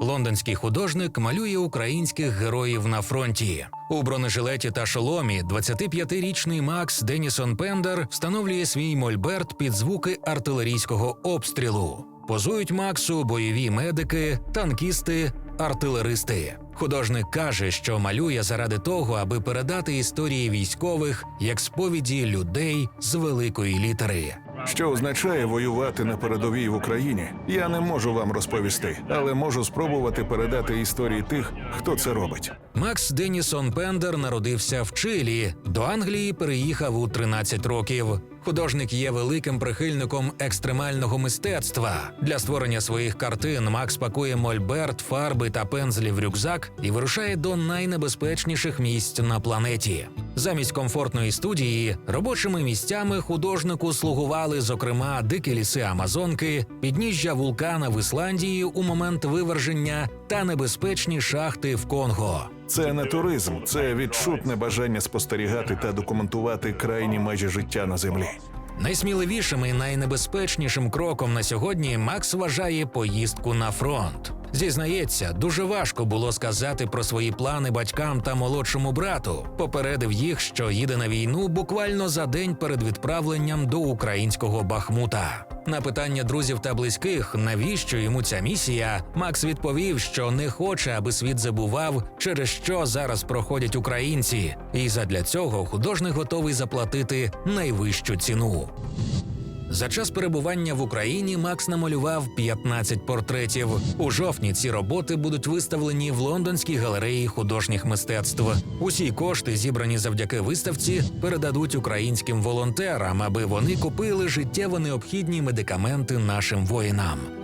Лондонський художник малює українських героїв на фронті. У бронежилеті та шоломі 25-річний Макс Денісон Пендер встановлює свій мольберт під звуки артилерійського обстрілу. Позують Максу бойові медики, танкісти, артилеристи. Художник каже, що малює заради того, аби передати історії військових як сповіді людей з великої літери. Що означає воювати на передовій в Україні? Я не можу вам розповісти, але можу спробувати передати історії тих, хто це робить. Макс Денісон Пендер народився в Чилі. До Англії переїхав у 13 років. Художник є великим прихильником екстремального мистецтва. Для створення своїх картин Макс пакує мольберт, фарби та пензлі в рюкзак і вирушає до найнебезпечніших місць на планеті. Замість комфортної студії робочими місцями художнику слугували, зокрема, дикі ліси Амазонки, підніжжя вулкана в Ісландії у момент виверження та небезпечні шахти в Конго. Це не туризм, це відчутне бажання спостерігати та документувати крайні межі життя на землі. Найсміливішим і найнебезпечнішим кроком на сьогодні Макс вважає поїздку на фронт. Зізнається, дуже важко було сказати про свої плани батькам та молодшому брату. Попередив їх, що їде на війну буквально за день перед відправленням до українського Бахмута. На питання друзів та близьких, навіщо йому ця місія, Макс відповів, що не хоче, аби світ забував, через що зараз проходять українці, і задля цього художник готовий заплатити найвищу ціну. За час перебування в Україні Макс намалював 15 портретів. У жовтні ці роботи будуть виставлені в лондонській галереї художніх мистецтв. Усі кошти, зібрані завдяки виставці, передадуть українським волонтерам, аби вони купили життєво необхідні медикаменти нашим воїнам.